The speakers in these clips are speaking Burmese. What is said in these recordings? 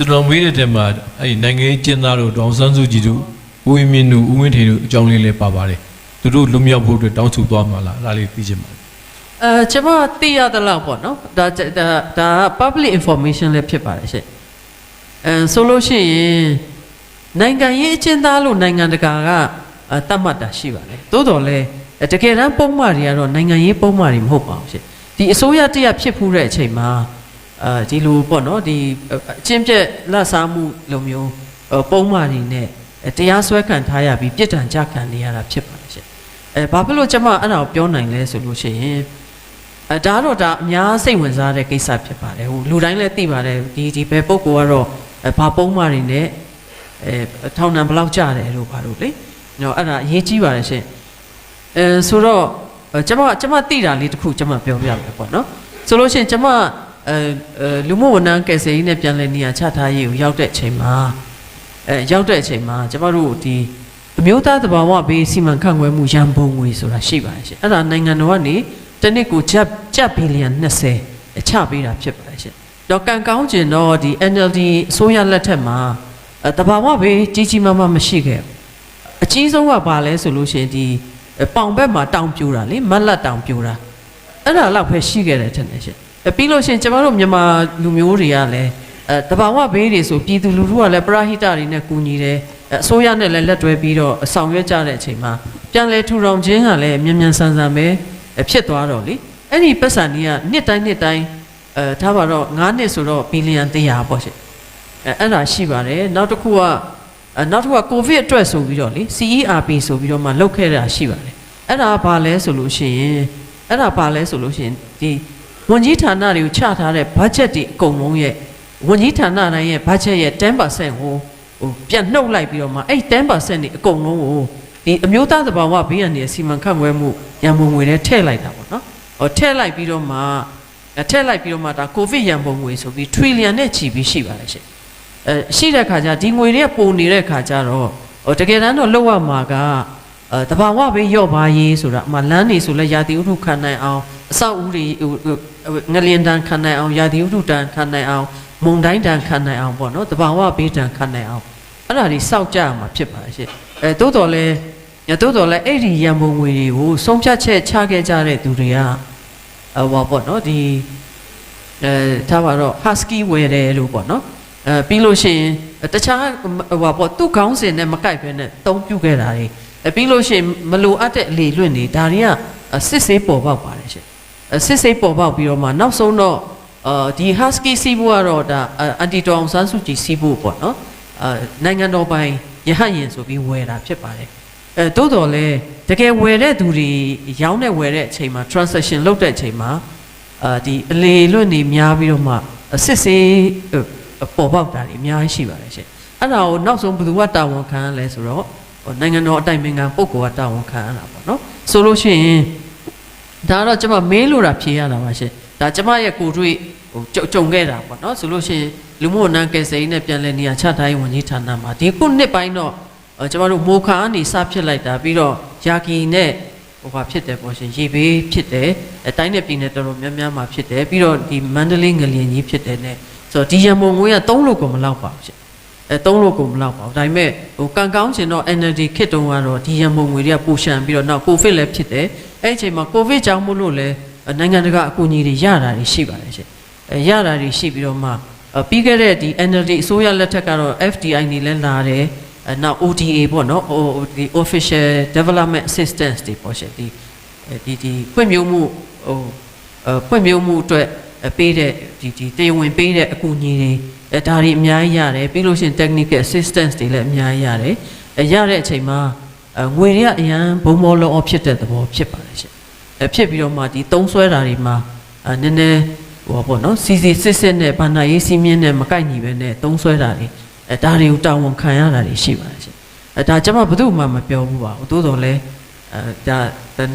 ကျွန်တော်မေးတဲ့တဲမှာအဲ့ဒီနိုင်ငံရေးကျင်းသားတို့ဒေါအောင်ဆန်းစုကြည်တို့ဦးဝင်းမြင့်တို့ဦးဝင်းထေတို့အကြောင်းလေးလည်းပါပါတယ်သူတို့လွတ်မြောက်ဖို့အတွက်တောင်းဆိုသွားမှာလားအဲ့ဒါလေးသိချင်ပါတယ်အဲကျွန်မသိရသလောက်ပေါ့နော်ဒါဒါဒါ public information လည်းဖြစ်ပါတယ်ရှင့်အဲဆိုလို့ရှိရင်နိုင်ငံရေးအကျဉ်းသားလို့နိုင်ငံတကာကအဲတတ်မှတ်တာရှိပါတယ်သို့တော်လည်းတကယ်တမ်းပုံမှန်တွေကတော့နိုင်ငံရေးပုံမှန်တွေမဟုတ်ပါဘူးရှင့်ဒီအစိုးရတရဖြစ်ဖူးတဲ့အချိန်မှာ အဲဒီလိုပေါ့နော်ဒီအချင်းပြက်လက်စားမှုလိုမျိုးပုံမှန်တွေနဲ့တရားစွဲခံထားရပြီးပြစ်ဒဏ်ကြခံနေရတာဖြစ်ပါတယ်ရှင့်အဲဘာဖြစ်လို့ကျွန်မအဲ့ဒါကိုပြောနိုင်လဲဆိုလို့ရှိရင်အဲဒါတော့ဒါအများစိတ်ဝင်စားတဲ့ကိစ္စဖြစ်ပါတယ်ဟိုလူတိုင်းလည်းသိပါတယ်ဒီဒီဘယ်ပုံကောကတော့အဲဘာပုံမှန်တွေနဲ့အဲထောင်နှံဘယ်လောက်ကြတယ်လို့ဘာလို့လေနော်အဲ့ဒါအရေးကြီးပါတယ်ရှင်အဲဆိုတော့အဲကျွန်မကျွန်မသိတာလေးတစ်ခုကျွန်မပြောပြမယ်ပေါ့နော်ဆိုလို့ရှိရင်ကျွန်မ အဲအဲလူမှုဝန်ထမ်းကယ်ဆယ်ရေးနဲ့ပြန်လည်နေရာချထားရေးကိုရောက်တဲ့အချိန်မှာအဲရောက်တဲ့အချိန်မှာကျွန်မတို့ဒီအမျိုးသားသဘာဝဘေးစီမံခန့်ခွဲမှုရန်ပုံငွေဆိုတာရှိပါတယ်ရှင်အဲ့ဒါနိုင်ငံတော်ကနေတစ်နှစ်ကိုကျပ်ကျပ်ဘီလီယံ20အချပေးတာဖြစ်ပါတယ်ရှင်။တော့ကံကောင်းကျင်တော့ဒီ NLD အစိုးရလက်ထက်မှာအဲတဘာဝဘေးကြီးကြီးမားမားမရှိခဲ့ဘူး။အကြီးဆုံးကဘာလဲဆိုလို့ရှိရင်ဒီပေါင်ဘက်မှာတောင်ပြိုတာလေမက်လက်တောင်ပြိုတာအဲ့ဒါတော့ပဲရှိခဲ့တယ်ထင်တယ်ရှင်။အဲ ပြီးလို့ရှိရင်ကျမတို့မြန်မာလူမျိုးတွေကလည်းအဲတဘာဝဘေးတွေဆိုပြည်သူလူထုကလည်းပရဟိတတွေနဲ့ကူညီတယ်အဲအစိုးရနဲ့လည်းလက်တွဲပြီးတော့အဆောင်ရွက်ကြတဲ့အချိန်မှာပြန်လဲထူထောင်ခြင်းကလည်းမြန်မြန်ဆန်ဆန်ပဲအဲဖြစ်သွားတော့လေအဲ့ဒီပတ်စံကြီးကနှစ်တိုင်းနှစ်တိုင်းအဲထားပါတော့9နှစ်ဆိုတော့ဘီလီယံ100ပေါ့ရှင်အဲအဲ့ဒါရှိပါတယ်နောက်တစ်ခုကအဲနောက်တစ်ခုကကိုဗစ်အတွက်ဆိုပြီးတော့လေ CERP ဆိုပြီးတော့မှလုတ်ခဲ့တာရှိပါတယ်အဲ့ဒါဘာလဲဆိုလို့ရှိရင်အဲ့ဒါဘာလဲဆိုလို့ရှိရင်ဒီ ဝန်ကြီးဌာနတွေကိုချထားတဲ့ budget တွေအကုန်လုံးရဲ့ဝန်ကြီးဌာနတိုင်းရဲ့ budget ရဲ့10%ကိုဟိုပြန်နှုတ်လိုက်ပြီးတော့မှအဲ့10%တွေအကုန်လုံးကိုဒီအမျိုးသားသဘာဝဘေးရန်တွေစီမံခန့်ခွဲမှုရန်ပုံငွေတွေထည့်လိုက်တာပေါ့နော်ဟိုထည့်လိုက်ပြီးတော့မှအဲထည့်လိုက်ပြီးတော့မှဒါကိုဗစ်ရန်ပုံငွေဆိုပြီး trillion နဲ့ချီပြီးရှိပါတယ်ရှင်အဲရှိတဲ့ခါကျဒီငွေတွေကပုံနေတဲ့ခါကျတော့ဟိုတကယ်တမ်းတော့လောက်ရမှာကအဲတဘာဝဘေးရော့ပါရေးဆိုတာအမှလမ်းနေဆိုလဲရာသီဥတုခံနိုင်အောင် အဆောက်အဦတွေဟိုငလျင်တန်ခံနိုင်အောင်ရာသီဥတုတန်ခံနိုင်အောင်မုန်တိုင်းတန်ခံနိုင်အောင်ပေါ့နော်တဘာဝဘေးတန်ခံနိုင်အောင်အဲ့ဒါတွေစောက်ကြရမှာဖြစ်ပါတယ်ရှင်အဲတိုးတော်လဲညတိုးတော်လဲအဲ့ဒီရန်ပုံငွေတွေကိုဆုံးဖြတ်ချက်ချခဲ့ကြတဲ့သူတွေကဟိုပါပေါ့နော်ဒီအဲထားပါတော့ husky ဝယ်တယ်လို့ပေါ့နော်အဲပြီးလို့ရှိရင်တခြားဟိုပါပေါ့သူ့ခေါင်းစဉ်နဲ့မကိုက်ဘဲနဲ့တုံးပြခဲ့တာတွေအဲပြီးလို့ရှိရင်မလိုအပ်တဲ့အလေလွင့်တွေဒါတွေကစစ်ဆေးပေါ်ပေါက်ပါတယ်ရှင် အဲစစ်ဆေးပေါ်ပေါက်ပြီးတော့မှနောက်ဆုံးတော့အာဒီ husky စီးဖို့ကတော့ဒါအန်တီတောင်ဆန်းစုကြည်စီးဖို့ပေါ့နော်အာနိုင်ငံတော်ပိုင်ရဟတ်ရင်ဆိုပြီးဝယ်တာဖြစ်ပါတယ်အဲတိုးတော်လဲတကယ်ဝယ်တဲ့သူတွေရောင်းတဲ့ဝယ်တဲ့အချိန်မှာ transaction လုပ်တဲ့အချိန်မှာအာဒီအလေလွင့်တွေများပြီးတော့မှစစ်ဆေးပေါ်ပေါက်တာတွေအများကြီးရှိပါတယ်ရှင်အဲ့ဒါကိုနောက်ဆုံးဘယ်သူကတာဝန်ခံရလဲဆိုတော့ဟိုနိုင်ငံတော်အတိုင်ပင်ခံပုဂ္ဂိုလ်ကတာဝန်ခံရတာပေါ့နော်ဆိုလို့ရှိရင် ဒါတော့ကျွန်မမေးလို့တာဖြေရတာပါရှင်ဒါကျွန်မရဲ့ကိုယ်တွေ့ဟိုကြုံကြုံခဲ့တာပေါ့နော်ဆိုလို့ရှိရင်လူမှုဝန်ထမ်းကယ်ဆယ်ရေးနဲ့ပြန်လည်နေရာချထားရေးဝန်ကြီးဌာနမှာဒီခုနှစ်ပိုင်းတော့အဲကျွန်တော်တို့မိုခါကနေစဖြစ်လိုက်တာပြီးတော့ယာကီနဲ့ဟိုဟာဖြစ်တယ်ပေါ့ရှင်ရေဘေးဖြစ်တယ်အတိုင်းနဲ့ပြည်နယ်တော်တော်များများမှာဖြစ်တယ်ပြီးတော့ဒီမန္တလေးငလျင်ကြီးဖြစ်တယ်နဲ့ဆိုတော့ဒီရံပုံငွေက3လို့ကိုမလောက်ပါဘူးရှင် အဲ3လို့ကိုမလောက်ပါဘူးဒါပေမဲ့ဟိုကံကောင်းချင်တော့ NLD ခစ်တုံးကတော့ဒီရံပုံငွေတွေကပူရှံပြီးတော့နောက်ကိုဗစ်လည်းဖြစ်တယ်အဲ့ဒီအချိန်မှာကိုဗစ်ကြောင့်မို့လို့လည်းနိုင်ငံတကာအကူအညီတွေရတာတွေရှိပါတယ်ရှင်အဲရတာတွေရှိပြီးတော့မှပြီးခဲ့တဲ့ဒီ NLD အစိုးရလက်ထက်ကတော့ FDI နေလဲလာတယ်အဲနောက် ODA ပေါ့နော်ဟိုဒီ official development assistance တွေပေါ့ရှင်ဒီဒီဒီဖွံ့ဖြိုးမှုဟိုအဖွံ့ဖြိုးမှုအတွက်ပေးတဲ့ဒီဒီတရားဝင်ပေးတဲ့အကူအညီတွေ အဲဒါတွေအများကြီးရတယ်ပြီးလို့ရှိရင် technical assistance တွေလည်းအများကြီးရတယ်အဲရတဲ့အချိန်မှာအဲငွေတွေကအရန်ဘုံဘောလုံးဖြစ်တဲ့သဘောဖြစ်ပါတယ်ရှင်အဲဖြစ်ပြီးတော့မှဒီသုံးဆွဲတာတွေမှာအဲနည်းနည်းဟိုပေါ့နော်စီစီစစ်စစ်နဲ့ဘာနာရေးစီးမြင့်နဲ့မကိုက်ညီပဲနဲ့သုံးဆွဲတာတွေအဲဒါတွေကိုတာဝန်ခံရတာတွေရှိပါတယ်ရှင်အဲဒါကျွန်မဘယ်သူမှမပြောဘူးပါဘူးသို့တော်လည်း အဲဒါ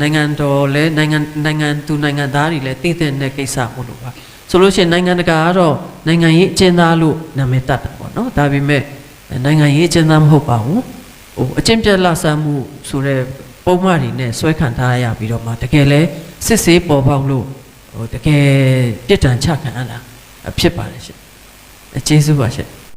နိုင်ငံတော်လည်းနိုင်ငံနိုင်ငံသူနိုင်ငံသားတွေလည်းတည်တဲ့ကိစ္စမို့လို့ပါဆိုလို့ရှိရင်နိုင်ငံတကာကတော့နိုင်ငံရေးအကျဉ်းသားလို့နာမည်တတ်တာပေါ့နော်ဒါပေမဲ့နိုင်ငံရေးအကျဉ်းသားမဟုတ်ပါဘူးဟိုအကျဉ်းပြတ်လဆန်းမှုဆိုတဲ့ပုံမှန်တွေနဲ့ဆွဲခံထားရပြီးတော့မှတကယ်လဲစစ်ဆေးပေါ်ပေါက်လို့ဟိုတကယ်ပြစ်ဒဏ်ချခံရတာဖြစ်ပါတယ်ရှင်ကျေးဇူးပါရှင်